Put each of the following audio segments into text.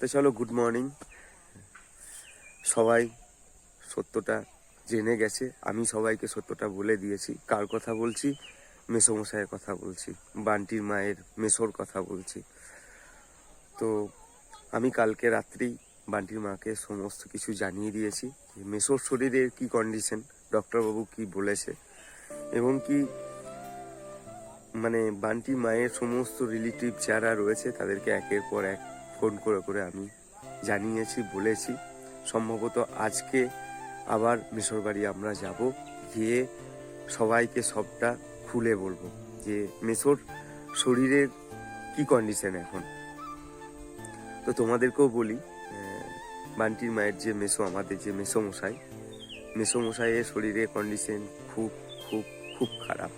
তো চলো good morning সবাই সত্যটা জেনে গেছে। আমি সবাইকে সত্যটা বলে দিয়েছি। কার কথা বলছি? মেসোমশাইয়ের কথা বলছি। বান্টির মায়ের, মেসোর কথা বলছি। তো আমি কালকে রাত্রেই বান্টির মাকে সমস্ত কিছু জানিয়ে দিয়েছি মেসোর শরীরের কি কন্ডিশন ডক্টরবাবু কি বলেছে এবং কি মানে বান্টি মায়ের সমস্ত রিলেটিভ যারা রয়েছে তাদেরকে একের পর এক ফোন করে করে আমি জানিয়েছি, বলেছি, সম্ভবত আজকে আবার মেসোর বাড়ি আমরা যাব, গিয়ে সবাইকে সবটা খুলে বলব যে মেসোর শরীরের কি কন্ডিশন এখন? তো তোমাদেরকেও বলি বান্টির মায়ের যে মেসো, আমাদের যে মেসো মশাই মেসো মশাইয়ের শরীরের কন্ডিশন খুব খুব খুব খারাপ।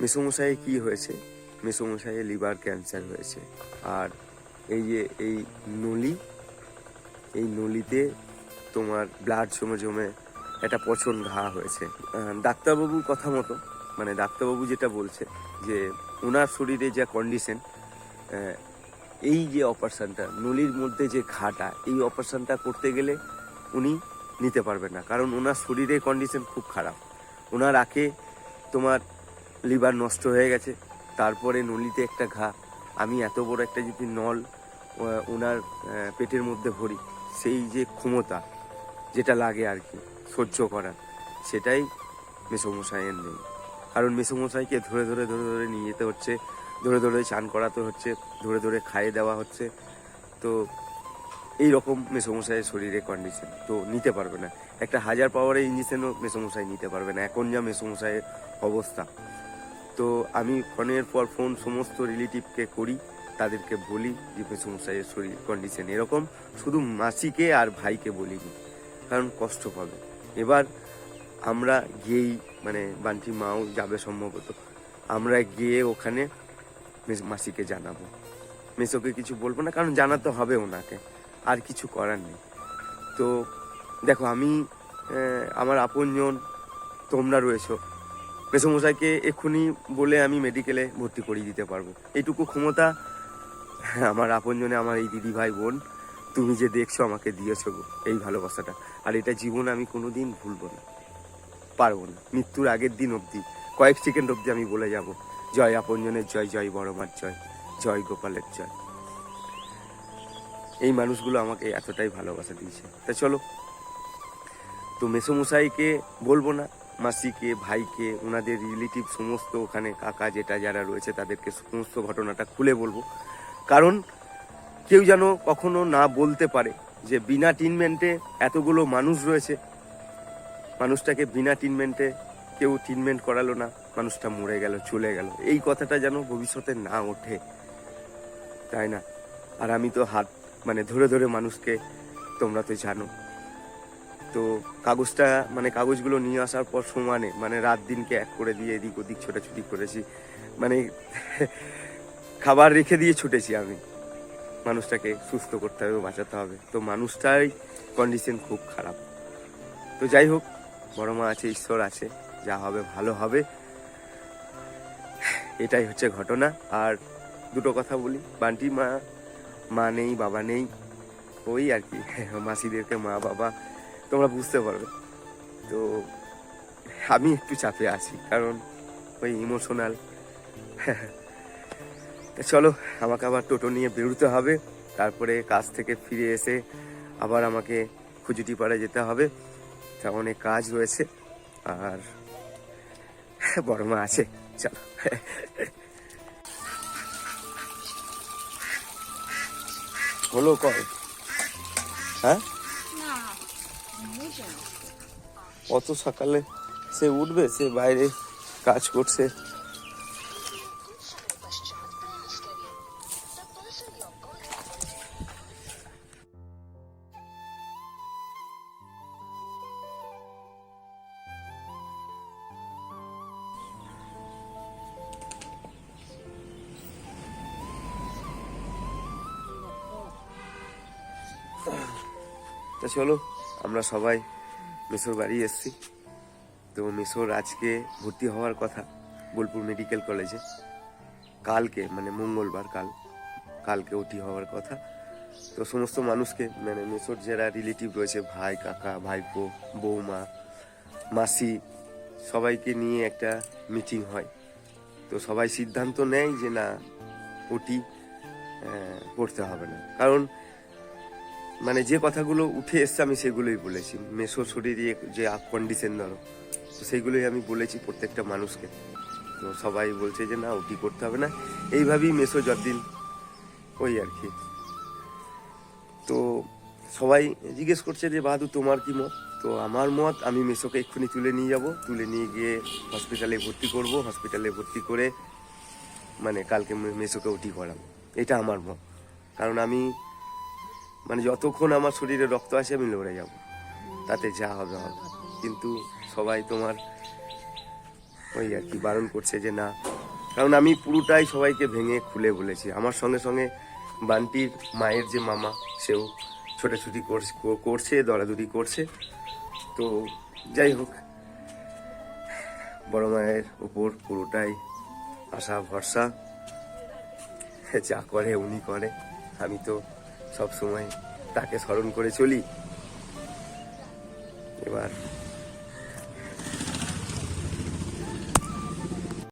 মেসোমশাইয়ে কি হয়েছে? মেসোমশাইয়ে লিভার ক্যান্সার হয়েছে। আর এই যে, এই নলি, এই নলিতে তোমার ব্লাড জমে জমে একটা পচন ঘা হয়েছে। ডাক্তারবাবুর কথা মতো মানে ডাক্তারবাবু যেটা বলছে যে ওনার শরীরে যা কন্ডিশন এই যে অপারেশনটা নলির মধ্যে যে ঘাটা, এই অপারেশনটা করতে গেলে উনি নিতে পারবেন না। কারণ ওনার শরীরের কন্ডিশন খুব খারাপ। ওনার আগে তোমার লিভার নষ্ট হয়ে গেছে। তারপরে নলিতে একটা ঘা। আমি এত বড় একটা যদি নল ওনার পেটের মধ্যে ভরি। সেই যে ক্ষমতা যেটা লাগে আর কি, সহ্য করার, সেটাই মেসোমশাইয়ের নেই। কারণ মেসোমশাইকে ধরে ধরে ধরে ধরে নিয়ে যেতে হচ্ছে, ধরে ধরে চান করাতে হচ্ছে, ধরে ধরে খাইয়ে দেওয়া হচ্ছে। তো এই রকম মেসোমশাইয়ের শরীরে কন্ডিশন তো নিতে পারবে না। একটা হাজার পাওয়ারের ইঞ্জেকশনও মেসোমশাই নিতে পারবে না, এখন যা মেসোমশাইয়ের অবস্থা। তো আমি ফোনের পর ফোন সমস্ত রিলেটিভকে করি তাদেরকে বলি যে মেসোমশাইয়ের শরীর কন্ডিশন এরকম। শুধু মাসিকে আর ভাইকে বলিনি, কারণ কষ্ট পাবে। এবার আমরা গিয়েই মানে বান্টি মাও যাবে সম্ভবত। আমরা গিয়ে ওখানে মাসিকে জানাব। মেসোকে কিছু বলব না, কারণ জানাতে হবে ওনাকে। আর কিছু করার নেই। তো, দেখো, আমি আমার আপনজন, তোমরা রয়েছো। মেসোমশাইকে এক্ষুনি বলে আমি মেডিকেলে ভর্তি করিয়ে দিতে পারব। এইটুকু ক্ষমতা আমার আপনজনে আমার এই দিদি ভাই বোন তুমি যে দেখছ আমাকে দিয়েছ গো, এই ভালোবাসাটা। আর এটা জীবনে আমি কোনোদিন ভুলবো না। পারব না। মৃত্যুর আগের দিন অবধি কয়েক সেকেন্ড অবধি আমি বলে যাব জয় আপনজনের জয় জয় বড় মার জয় জয় গোপালের জয়। এই মানুষগুলো আমাকে এতটাই ভালোবাসা দিয়েছে। তা চলো তো মেসোমশাইকে বলব না মাসিকে ভাইকে ওনাদের রিলেটিভ সমস্ত ওখানে কাকা যেটা যারা রয়েছে তাদেরকে সমস্ত ঘটনাটা খুলে বলব। কারণ কেউ যেন কখনো না বলতে পারে যে বিনা ট্রিটমেন্টে এতগুলো মানুষ রয়েছে। মানুষটাকে বিনা ট্রিটমেন্টে কেউ ট্রিটমেন্ট করালো না, মানুষটা মরে গেল, চলে গেল। এই কথাটা যেন ভবিষ্যতে না ওঠে। তাই না? আর আমি তো হাত মানে ধরে ধরে মানুষকে, তোমরা তো জানো। তো কাগজটা মানে কাগজগুলো নিয়ে আসার পর সমানে মানে রাত দিনকে এক করে দিয়ে এদিক ওদিক ছোটাছুটি করেছি। মানে খাবার রেখে দিয়ে ছুটেছি আমি। মানুষটাকে সুস্থ করতে হবে, বাঁচাতে হবে। তো মানুষটাই কন্ডিশন খুব খারাপ। তো যাই হোক, বড় মা আছে, ঈশ্বর আছে, যা হবে ভালো হবে। এটাই হচ্ছে ঘটনা। আর দুটো কথা বলি। বান্টি মা মা নেই, বাবা নেই, ওই আর কি। মাসিদেরকে মা, বাবা, তোমরা বুঝতে পারবে। তো আমি একটু চাপে আছি, কারণ ওই ইমোশনাল চলো আমাকে আবার টোটো নিয়ে বেরোতে হবে। তারপরে কাজ থেকে ফিরে এসে আবার আমাকে খুজুটি পাড়ে যেতে হবে। তা অনেক কাজ রয়েছে। আর বড় মা আছে চলো। হলো কয় হ্যাঁ? অত সকালে সে উঠবে সে বাইরে কাজ করছে। তা চলো, আমরা সবাই মেসোর বাড়ি এসেছি। তো মেসোর আজকে ভর্তি হওয়ার কথা বোলপুর মেডিকেল কলেজে। কালকে মানে মঙ্গলবার কাল, কালকে ওটি হওয়ার কথা। তো সমস্ত মানুষকে মানে মেসোর যারা রিলেটিভ রয়েছে, ভাই, কাকা, ভাইপো, বৌমা, মাসি, সবাইকে নিয়ে একটা মিটিং হয়। তো সবাই সিদ্ধান্ত নেয় যে না ওটি করতে হবে না। কারণ মানে যে কথাগুলো উঠে এসছে আমি সেগুলোই বলেছি। মেসোর শরীরে যে কন্ডিশন ধরো, তো সেইগুলোই আমি বলেছি প্রত্যেকটা মানুষকে। তো সবাই বলছে যে, না ওটি করতে হবে না? এইভাবেই মেসো যতদিন ওই আর কি। তো সবাই জিজ্ঞেস করছে যে, বাহাদুর, তোমার কি মত? তো আমার মত, আমি মেসোকে এক্ষুনি তুলে নিয়ে যাব। তুলে নিয়ে গিয়ে হসপিটালে ভর্তি করব। হসপিটালে ভর্তি করে মানে কালকে মেসোকে ওটি করাবো। এটা আমার মত। কারণ আমি মানে যতক্ষণ আমার শরীরে রক্ত আসে, আমি লড়ে যাব। তাতে যা হবে হবে। কিন্তু সবাই তোমার ওই আর কি বারণ করছে যে না। কারণ আমি পুরোটাই সবাইকে ভেঙে খুলে বলেছি। আমার সঙ্গে সঙ্গে বান্টির মায়ের যে মামা, সেও ছোটাছুটি করছে দৌড়াদৌড়ি করছে। তো যাই হোক, বড় মায়ের উপর পুরোটাই আশা, ভরসা। যা করে উনি করে। আমি তো সব সময় তাকে স্মরণ করে চলি। এবার